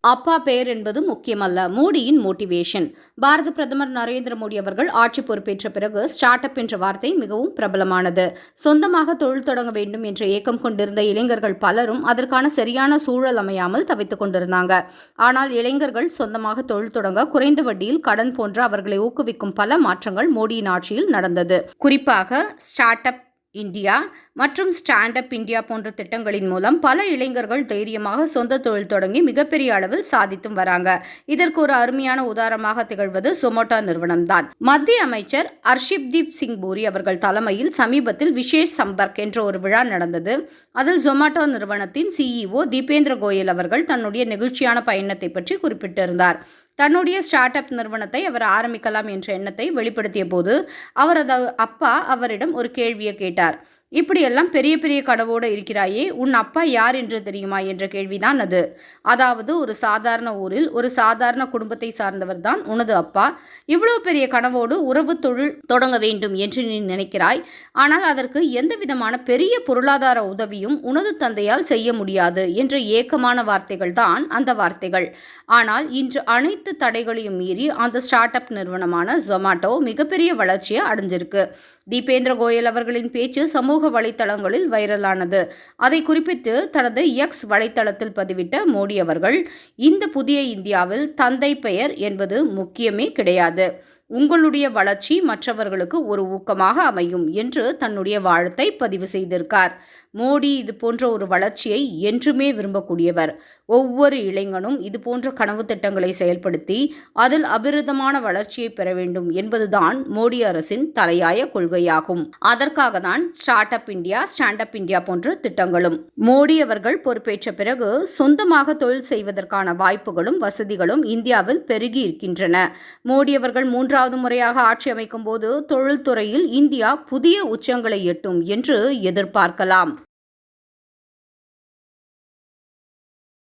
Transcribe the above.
அப்பா பெயர் என்பது முக்கியமல்ல. மோடியின் மோட்டிவேஷன். பாரத பிரதமர் நரேந்திர மோடி அவர்கள் ஆட்சி பொறுப்பேற்ற பிறகு ஸ்டார்ட் அப் என்ற வார்த்தை மிகவும் பிரபலமானது. சொந்தமாக தொழில் தொடங்க வேண்டும் என்ற ஏக்கம் கொண்டிருந்த இளைஞர்கள் பலரும் அதற்கான சரியான சூழல் அமையாமல் தவித்துக் கொண்டிருந்தாங்க. ஆனால் இளைஞர்கள் சொந்தமாக தொழில் தொடங்க குறைந்த வட்டியில் கடன் போன்ற அவர்களை ஊக்குவிக்கும் பல மாற்றங்கள் மோடியின் ஆட்சியில் நடந்தது. குறிப்பாக ஸ்டார்ட் அப் இந்தியா மற்றும் ஸ்டாண்ட் அப் இந்தியா போன்ற திட்டங்களின் மூலம் பல இளைஞர்கள் தைரியமாக சொந்த தொழில் தொடங்கி மிகப்பெரிய அளவில் சாதித்தும் வராங்க. இதற்கு ஒரு அருமையான உதாரணமாக திகழ்வது சொமோட்டோ நிறுவனம்தான். மத்திய அமைச்சர் ஹர்ஷிப்தீப் சிங் பூரி அவர்கள் தலைமையில் சமீபத்தில் விசேஷ் சம்பர்க் என்ற ஒரு விழா நடந்தது. அதில் ஜொமேட்டோ நிறுவனத்தின் சிஇஓ தீபேந்திர கோயல் அவர்கள் தன்னுடைய நெகிழ்ச்சியான பயணத்தை பற்றி குறிப்பிட்டிருந்தார். தன்னுடைய ஸ்டார்ட் அப் நிறுவனத்தை அவர் ஆரம்பிக்கலாம் என்ற எண்ணத்தை வெளிப்படுத்திய போது அவரது அப்பா அவரிடம் ஒரு கேள்வியை கேட்டார். இப்படியெல்லாம் பெரிய பெரிய கனவோடு இருக்கிறாயே உன் அப்பா யார் என்று தெரியுமா என்ற கேள்விதான் அது. அதாவது ஒரு சாதாரண ஊரில் ஒரு சாதாரண குடும்பத்தை சார்ந்தவர் தான் உனது அப்பா. இவ்வளோ பெரிய கனவோடு உறவு தொழில் தொடங்க வேண்டும் என்று நீ நினைக்கிறாய். ஆனால் அதற்கு எந்த விதமான பெரிய பொருளாதார உதவியும் உனது தந்தையால் செய்ய முடியாது என்ற ஏக்கமான வார்த்தைகள் தான் அந்த வார்த்தைகள். ஆனால் இன்று அனைத்து தடைகளையும் மீறி அந்த ஸ்டார்ட் அப் நிறுவனமான ஜொமாட்டோ மிகப்பெரிய வளர்ச்சியை அடைஞ்சிருக்கு. தீபேந்திர கோயல் அவர்களின் பேச்சு சமூக வலைத்தளங்களில் வைரலானது. அதை குறிப்பிட்டு தனது எக்ஸ் வலைத்தளத்தில் பதிவிட்ட மோடி அவர்கள் இந்த புதிய இந்தியாவில் தந்தை பெயர் என்பது முக்கியமே கிடையாது. உங்களுடைய வளர்ச்சி மற்றவர்களுக்கு ஒரு ஊக்கமாக அமையும் என்று தன்னுடைய வாழ்த்தை பதிவு செய்திருக்கார். மோடி இது போன்ற ஒரு வளர்ச்சியை என்றுமே விரும்பக்கூடியவர். ஒவ்வொரு இளைஞனும் இதுபோன்ற கனவு திட்டங்களை செயல்படுத்தி அதில் அபிரிதமான வளர்ச்சியை பெற வேண்டும் என்பதுதான் மோடி அரசின் தலையாய கொள்கையாகும். அதற்காக தான் start up India stand up India போன்ற திட்டங்களும் மோடி அவர்கள் பொறுப்பேற்ற பிறகு சொந்தமாக தொழில் செய்வதற்கான வாய்ப்புகளும் வசதிகளும் இந்தியாவில் பெருகி இருக்கின்றன. மோடி அவர்கள் மூன்றாவது முறையாக ஆட்சி அமைக்கும் போது தொழில்துறையில் இந்தியா புதிய உச்சங்களை எட்டும் என்று எதிர்பார்க்கலாம்.